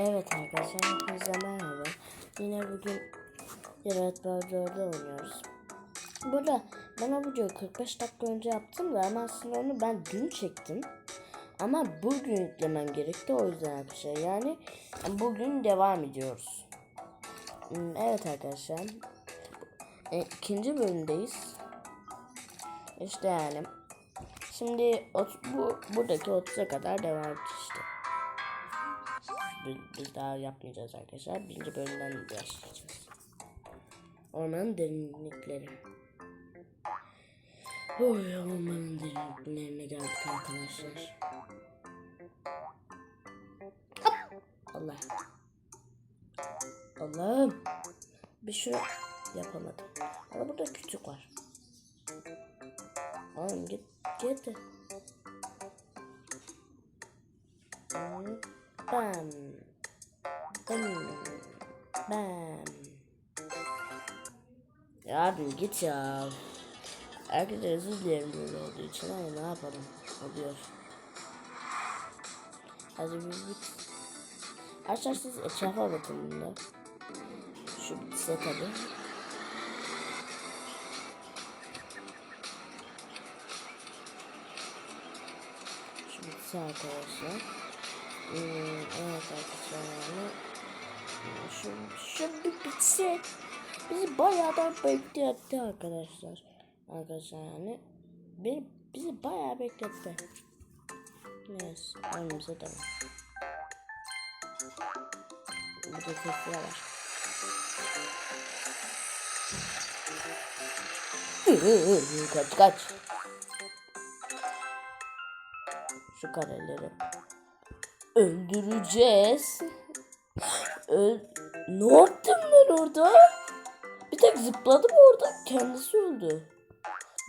Evet arkadaşlar hepinize merhaba. Yine bugün Yarat Bardor'da oynuyoruz. Burada ben o videoyu 45 dakika önce yaptım da ama aslında onu ben dün çektim. Ama bugün yüklemem gerekti o yüzden arkadaşlar. Yani bugün devam ediyoruz. Hmm, Evet arkadaşlar. E, ikinci bölümdeyiz. İşte yani. Şimdi bu buradaki 30'a kadar devam edeceğiz biz, daha yapmayacağız arkadaşlar. Birinci bölümden başlayacağız. Ormanın derinlikleri. Oy ormanın derinliklerine geldik arkadaşlar. Hop! Allah. Allah'ım. Bir şunu yapamadım. Ama burada küçük var. Oğlum git git. Hmm. Bam. Bam. Bam. Ya abi git ya. Herkese özür dilerim olduğu için ama ne yapalım. Oluyor. Hadi bir bit. Arkadaşlar siz etrafa bakın bunda. Şu bitse tabi. Şu bitse arkadaşlar. Hmm, evet arkadaşlar şu bir bitse bizi bayağı da bekletti arkadaşlar. Arkadaşlar yani beni, bizi bayağı bekletti. Neyse önümüze devam. Burada sesler var. kaç kaç. Şu kareleri öldüreceğiz. Öl ne yaptım ben orada? Bir tek zıpladım orada kendisi öldü.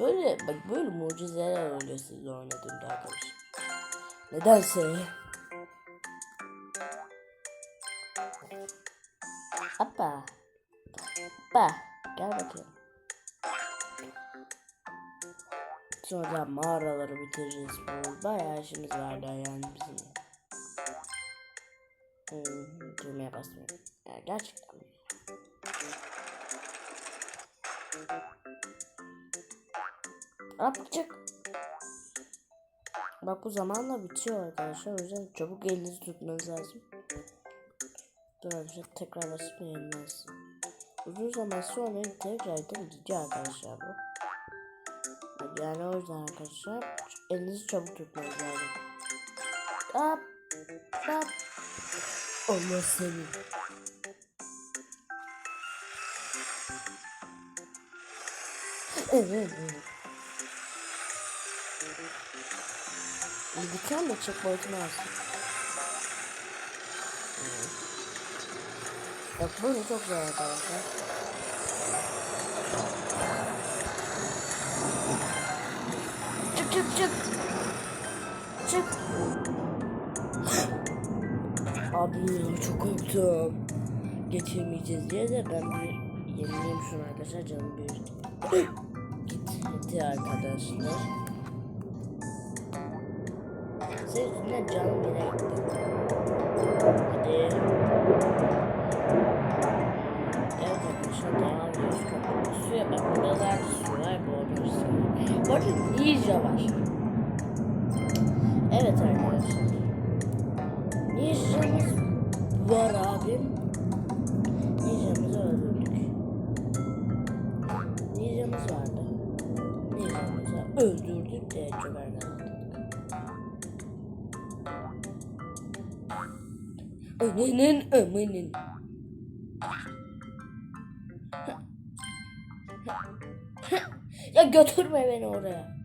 Böyle bak böyle mucizeler oluyor sizle oynadığımda arkadaşlar. Nedense. Hoppa. Hoppa. Gel bakayım. Sonra mağaraları bitireceğiz. Bayağı işimiz var daha yani bizim. Hmm, düğmeye. Ya gerçekten. Yapacak? Bak bu zamanla bitiyor arkadaşlar. O yüzden çabuk elinizi tutmanız lazım. Arkadaşlar tekrar basıp yenmez. Uzun zaman sonra tekrardan gidiyor arkadaşlar bu. Yani o yüzden arkadaşlar elinizi çabuk tutmanız lazım. Hop. Hop. Allah seni. Evet. Gideceğim de checkpoint'ini alsın. Bak böyle çok zor arkadaşlar. Çık çık çık. Çık. Ya çok korktum. Geçemeyeceğiz diye de ben bir yenileyim şunu arkadaşlar canım bir gitti arkadaşlar. Senin yüzünden canım yine gitti. Hadi. Evet arkadaşlar devam ediyoruz. Suya bak buralarda su var bu olursa. Bu arada var. Evet arkadaşlar. Ninja'mız var abi. Ninja'mızı öldürdük. Ninja'mız vardı. Ninja'mızı öldürdük de arkadaşlar. Amanın amanın. Ya götürme beni oraya.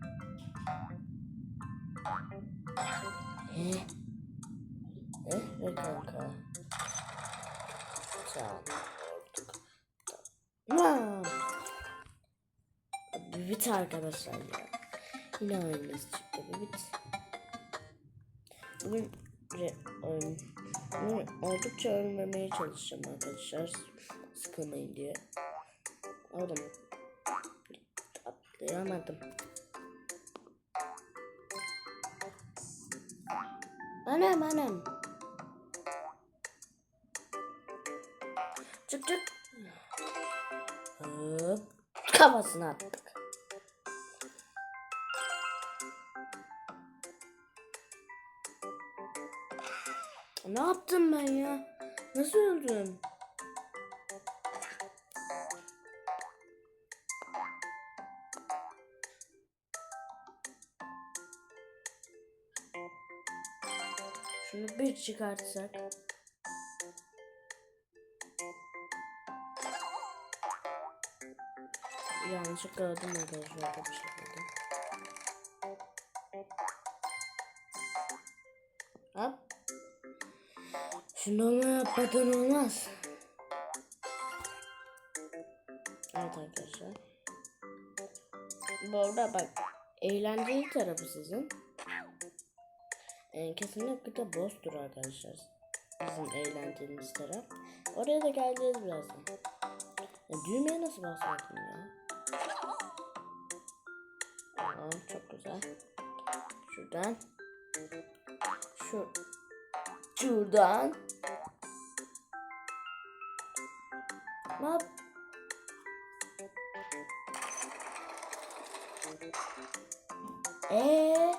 Be kanka. Tamam. bit arkadaşlar ya. Yine aynısı çıktı bit. Bugün, re, um, bugün oldukça ölmemeye çalışacağım arkadaşlar. Sıkılmayın diye. Oğlum. Atlayamadım. Anam anam. Kafasına attık. Ne yaptım ben ya? Nasıl öldüm? Şunu bir çıkartsak. Yanlışlıkla öldüm arkadaşlar bir şekilde. Hop. Şimdi onu yapmadan olmaz. Evet arkadaşlar. Bu arada bak eğlenceli tarafı sizin. Ee, kesinlikle de boss'tur arkadaşlar. Bizim eğlendiğimiz taraf. Oraya da geleceğiz birazdan. Ya, düğmeye nasıl basmadın ya? Tamam çok güzel. Şuradan. Şu. Şuradan. Ne yap? Eee?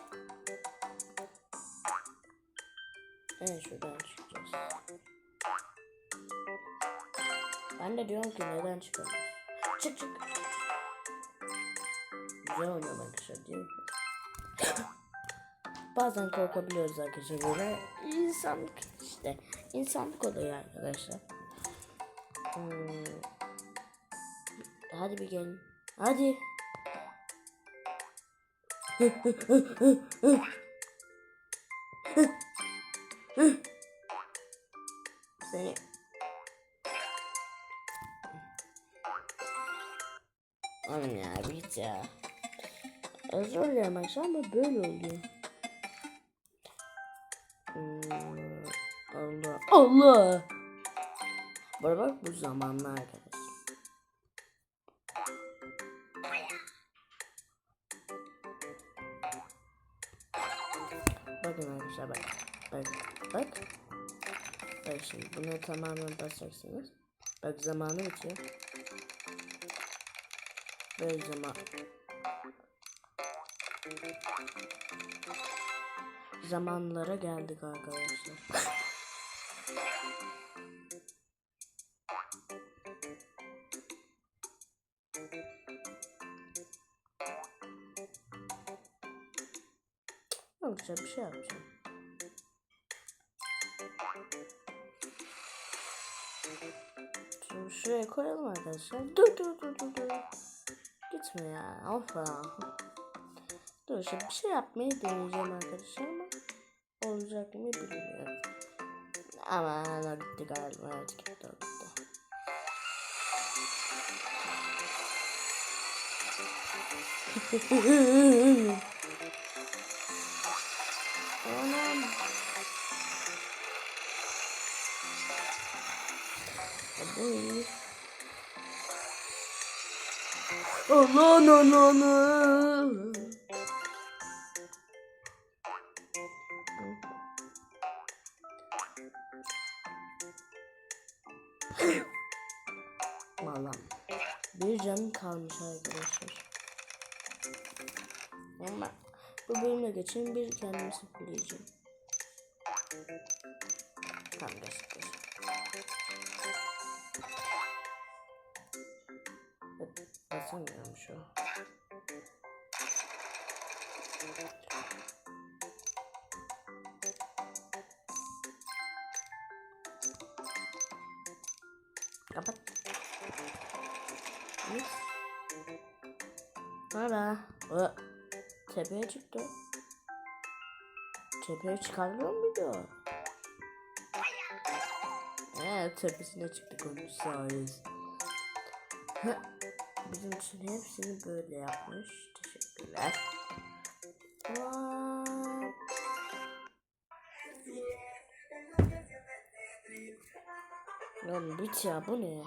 Evet şuradan çıkacağız. Ben de diyorum ki neden çıkamıyoruz? Çık çık. Güzel oynuyor arkadaşlar mi? Bazen korkabiliyoruz arkadaşlar böyle. İnsanlık işte. İnsanlık oluyor arkadaşlar. Hmm. Hadi bir gelin. Hadi. Seni. Oğlum ya git ya. Özür dilerim aşağı ama böyle oluyor. Hmm, Allah. Allah. Bana bak bu zamanlı arkadaş. Bakın arkadaşlar bak. Bak. Bak. Bak şimdi bunu tamamen basacaksınız. Bak zamanı bitiyor. Böyle zaman. Zamanlara geldik arkadaşlar. Yok güzel bir şey yapacağım. Şimdi şuraya koyalım arkadaşlar. Dur dur dur dur. Gitme ya. Of. Şimdi bir şey yapmayı deneyeceğim arkadaşlar ama olacak mı bilmiyorum. Ama gitti galiba. Evet gitti gitti. Anam. Bu. Allah no no bu bölüme geçeyim bir kendimi sıfırlayacağım. Tamam geçtik geçtik. Basamıyorum şu an. Kapat. Yes. Hala. Ö. Tepeye çıktı. Tepeye çıkarmıyor muydu? Evet tepesine çıktık onun sayesinde. Bizim için hepsini böyle yapmış. Teşekkürler. Vay. Lan bit ya bu ne?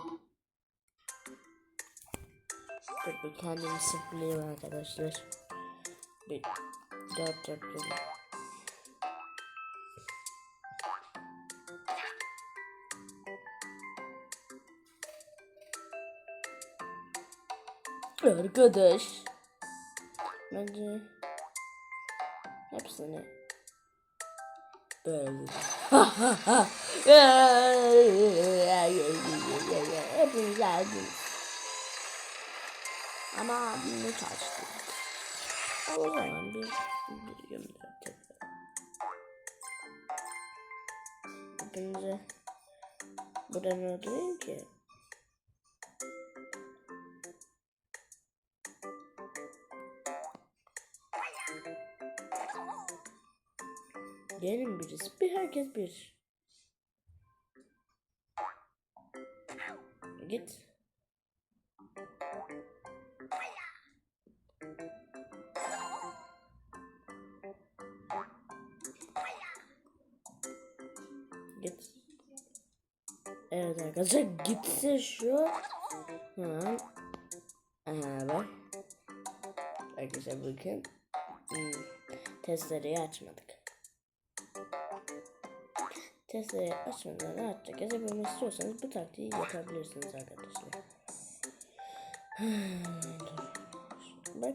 Dur bir kendimi sıfırlayayım arkadaşlar. Bir, dört yapıyorum. Arkadaş. Bence hepsini böyle. Hepiniz aldınız. Ama abimle çalıştım. O zaman bir bir gömler tekrar. Hepinize buradan öldüreyim ki. Gelin birisi. Bir herkes bir. Git. Git. Evet arkadaşlar gitse şu. Hemen. Aha bak. Arkadaşlar bakın. Hmm. Testereyi açmadık. Testereyi açmadan rahatça gezebilmek istiyorsanız bu taktiği yapabilirsiniz arkadaşlar. Bak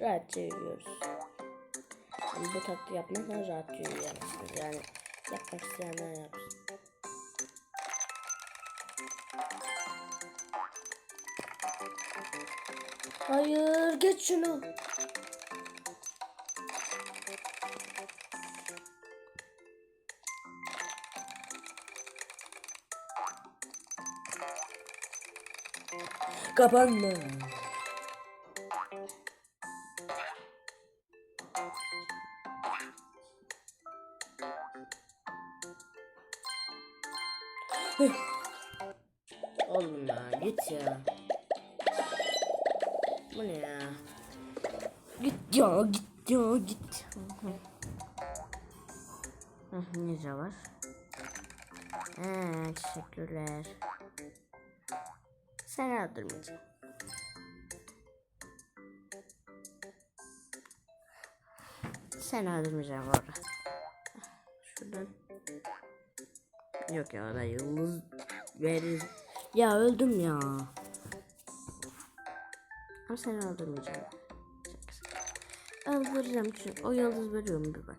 rahatça yürüyoruz. Yani bu taktiği yapmakla rahatça yürüyemezsiniz. Yani yapmak isteyenler yapsın. Hayır geç şunu. Kapanma. Öldürmeyeceğim. Seni öldürmeyeceğim orada. Şuradan. Yok ya da yıldız verir. Ya öldüm ya. Ama seni öldürmeyeceğim. Öldüreceğim çünkü o yıldız veriyor mu bir bak.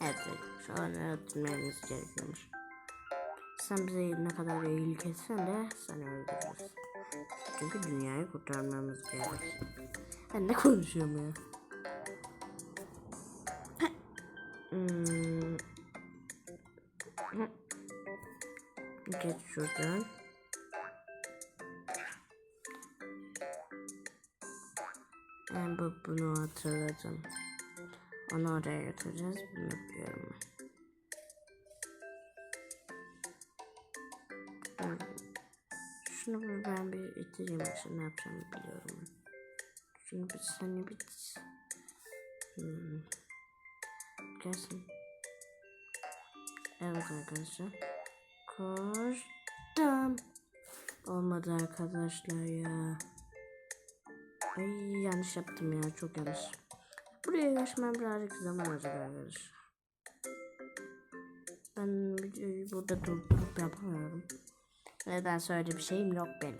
Evet şu an öldürmemiz gerekiyormuş. Sen bize ne kadar iyilik etsen de seni öldürürüz. Çünkü dünyayı kurtarmamız gerek. Ben ne konuşuyorum ya? Hmm. Geç şuradan. Ben bu, bunu hatırladım. Onu oraya götüreceğiz. Bunu yapıyorum. Şunu bir ben bir itireyim. Şimdi ne yapacağımı biliyorum. Şunu bir seni bir... Hmm. Gelsin. Evet arkadaşlar. Koştum. Olmadı arkadaşlar ya. Ay yanlış yaptım ya çok yanlış. Buraya geçmem birazcık zaman alacak arkadaşlar. Ben videoyu burada durdurup yapamıyorum. Neden öyle bir şeyim yok benim.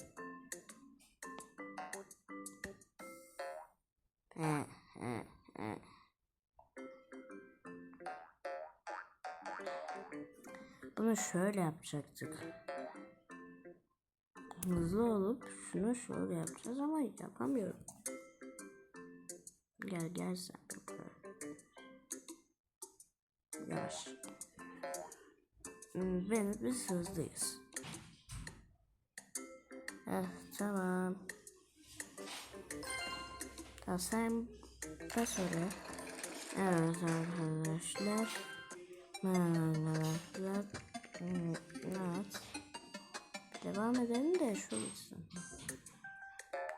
Bunu şöyle yapacaktık. Hızlı olup şunu şöyle yapacağız ama yapamıyorum. Gel gel sen. Yavaş. Hmm, Ben, biz hızlıyız. Eh, tamam. Tamam sen bas oraya. Evet arkadaşlar. Hmm, Evet. Devam edelim de şu bitsin.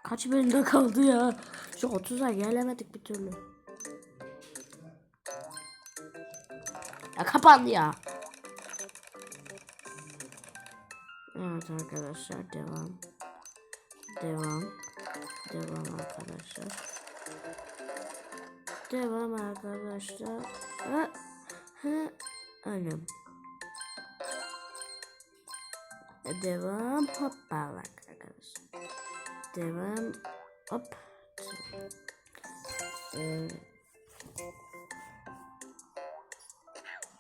Kaç bölümde kaldı ya? Şu 30'a gelemedik bir türlü. Ya kapandı ya. Evet arkadaşlar devam. Devam. Devam arkadaşlar. Devam arkadaşlar. Ha, ha, ölüm. Devam. Hoppa bak arkadaşlar. Devam. Hop. Ee,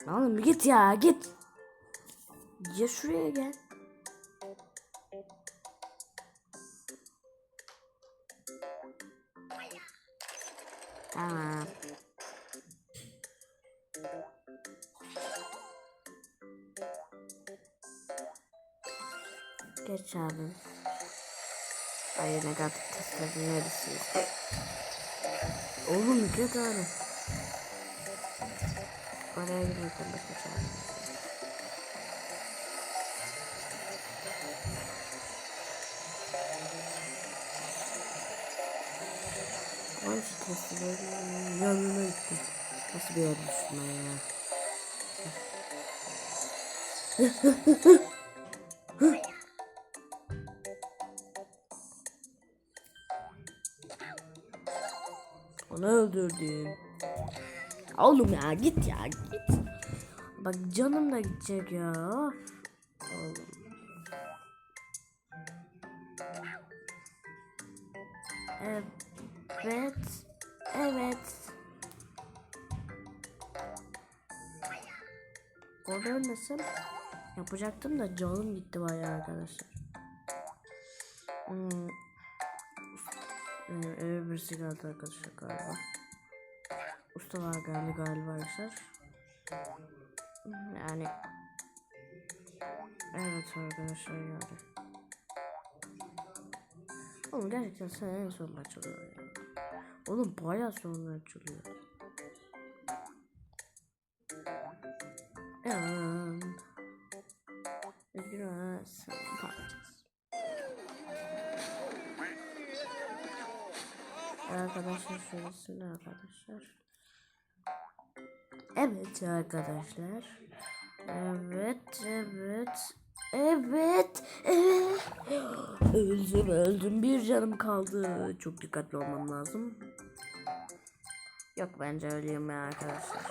Oğlum git ya git. Ya şuraya gel. Tamam. Geç abi. Ay negatif testlerin neresiniz? Oğlum geç abi. Oraya giderken başka çağırın. Ay şu testlerin yanına gitti. Nasıl bir yer düşme ya. Onu öldürdüm. Oğlum ya git ya git. Bak canım da gidecek ya. Oğlum. Evet. Evet. Orada ölmesem yapacaktım da canım gitti bayağı arkadaşlar. Hmm. Ee, birisi geldi arkadaşlar galiba. Usta var geldi galiba arkadaşlar. Yani Evet arkadaşlar yani. Oğlum gerçekten sen en son açılıyor ya. Oğlum bayağı sonra açılıyor. Evet. Biraz parçası. Arkadaşlar. Evet arkadaşlar. Evet, evet. Evet, evet. Öldüm, öldüm. Bir canım kaldı. Çok dikkatli olmam lazım. Yok bence öleyim ya arkadaşlar.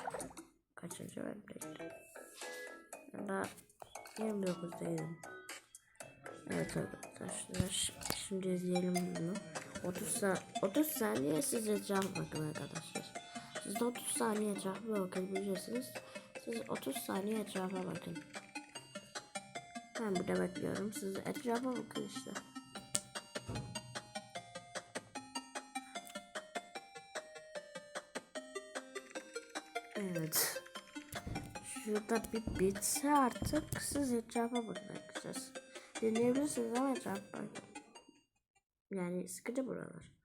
Kaçıncı bölümdeyim? Da 29 değilim. Evet arkadaşlar. Şimdi izleyelim bunu. 30 saniye, 30 saniye siz etraf bakın arkadaşlar. Siz de 30 saniye etrafa bakabilirsiniz. Siz 30 saniye etrafa bakın. Ben burada bekliyorum. Siz etrafa bakın işte. Evet. Şurada bir bitse artık siz etrafa bakın arkadaşlar. Dinleyebilirsiniz ama etrafa. Yani sıkıcı buralar.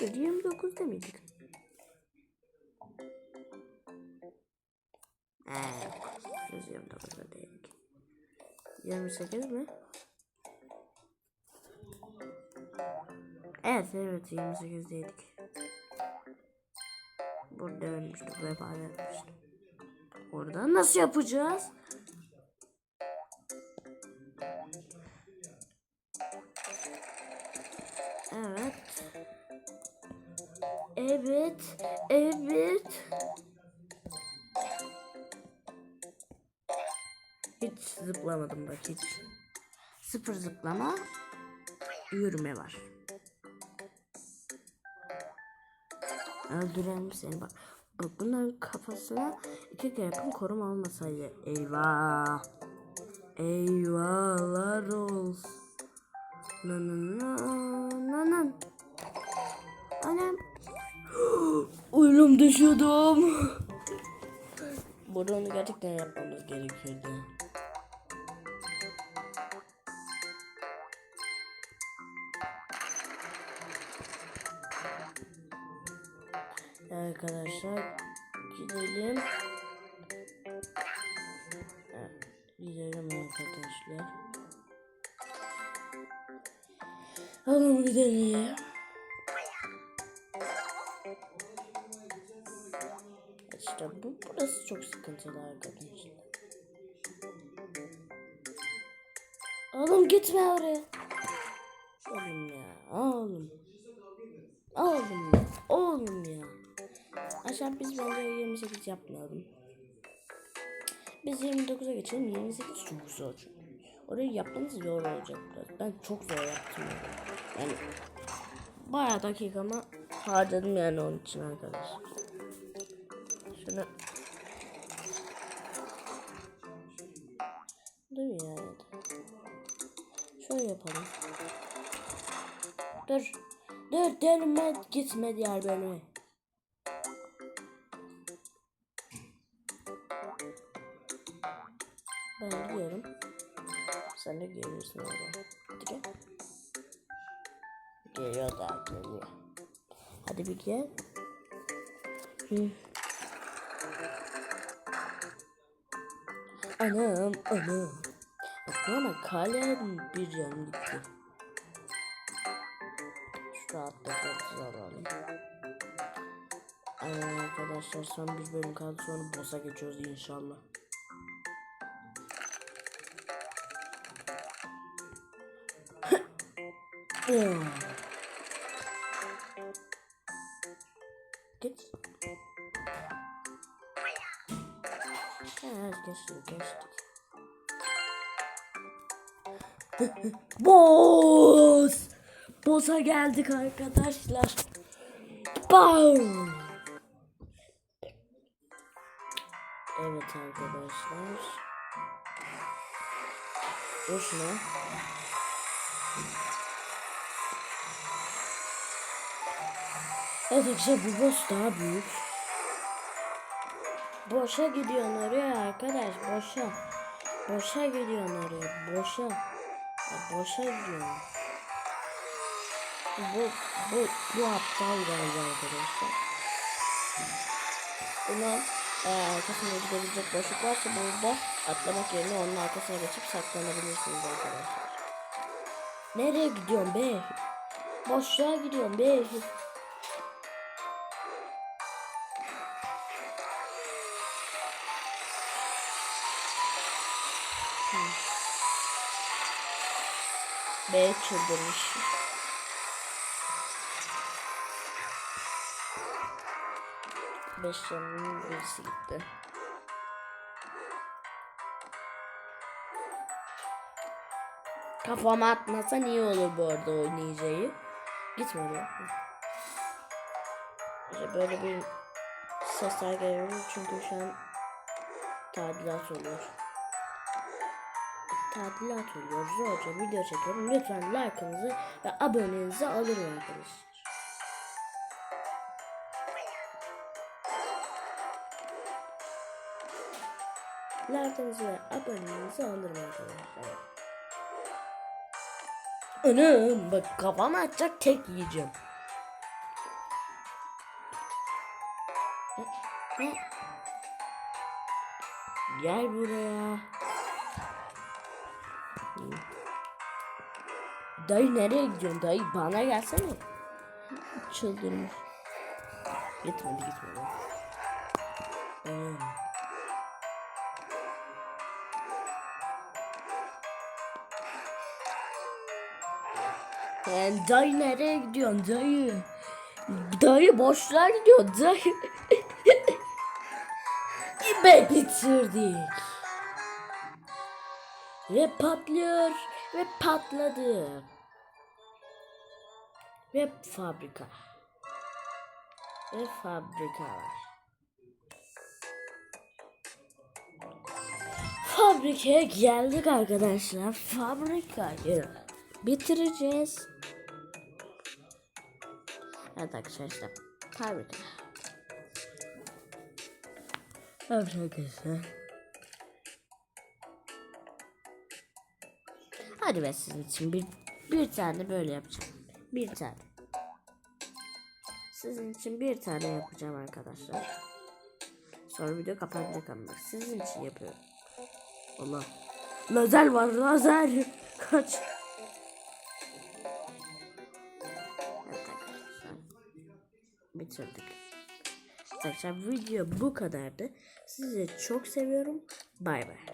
29 demeydik. Evet. 129'da değildik. 28 mi? Evet evet 28 değildik. Burada ölmüştük vefat etmiştik. Orada nasıl yapacağız? Evet. Evet. Evet. Zıplamadım bak hiç. Sıfır zıplama. Yürüme var. Öldürelim seni bak. Bak bunların kafasına iki kere yakın koruma olmasaydı. Eyvah. Eyvahlar olsun. Nan nan nan nan. Anam. Uyum düşüyordum. Burada onu gerçekten yapmamız gerekiyordu. Arkadaşlar gidelim. Gidelim arkadaşlar. Tamam gidelim. İşte bu burası çok sıkıntılı arkadaşlar. Oğlum gitme oraya. Oğlum ya. Aşağı biz bence 28 yapmayalım. Biz 29'a geçelim. 28 çok zor. Orayı yapmanız zor olacak biraz. Ben çok zor yaptım. Yani, bayağı dakikamı harcadım yani onun için arkadaşlar. Şunu Dur ya. Şöyle yapalım. Dur. Dur derime gitme diğer bölüme. Hadi bir gel. Hı. Anam anam. Ama kalem bir can gitti. Şu yıldızı alalım. Aynen arkadaşlar son bir bölüm kaldı sonra boss'a geçiyoruz inşallah. Git. Geçtik. Boss! Boss'a geldik arkadaşlar. Bam! Evet arkadaşlar. Boşuna. Evet arkadaşlar bu boss daha büyük. Boşa gidiyorsun oraya arkadaş boşa. Boşa gidiyorsun oraya boşa. Boşa gidiyorsun. Bu bu bu aptal galiba arkadaşlar. Bunun e, arkasına gidebilecek boşluk varsa burada atlamak yerine onun arkasına geçip saklanabilirsiniz arkadaşlar. Nereye gidiyorsun be? Boşluğa gidiyorum be. B çıldırmış. Beş canının birisi gitti. Kafama atmasan iyi olur bu arada oynayacağı. Gitme oraya. İşte böyle bir sesler geliyor çünkü şu an tadilat oluyor. Tadilat oluyor. Zorca video çekiyorum. Lütfen like'ınızı ve abonenizi alırım arkadaşlar. Like'ınızı ve abonenizi alırım arkadaşlar. Anam bak kafama atacak tek yiyeceğim. Gel buraya. Dayı nereye gidiyorsun dayı? Bana gelsene. Çıldırmış. Gitmedi gitmedi. Hmm. Yani dayı nereye gidiyorsun dayı? Dayı boşluğa gidiyor dayı. Ve bitirdik. Ve patlıyor ve patladı. Ve fabrika. Ve fabrika var. Fabrikaya geldik arkadaşlar. Fabrikayı bitireceğiz. Evet arkadaşlar. Fabrika. Evet arkadaşlar. Hadi ben sizin için bir, bir tane böyle yapacağım. Bir tane. Sizin için bir tane yapacağım arkadaşlar. Sonra video kapanacak ama sizin için yapıyorum. Allah. Lazer var lazer. Kaç. Evet arkadaşlar. Bitirdik. Arkadaşlar video bu kadardı. Sizi çok seviyorum. Bay bay.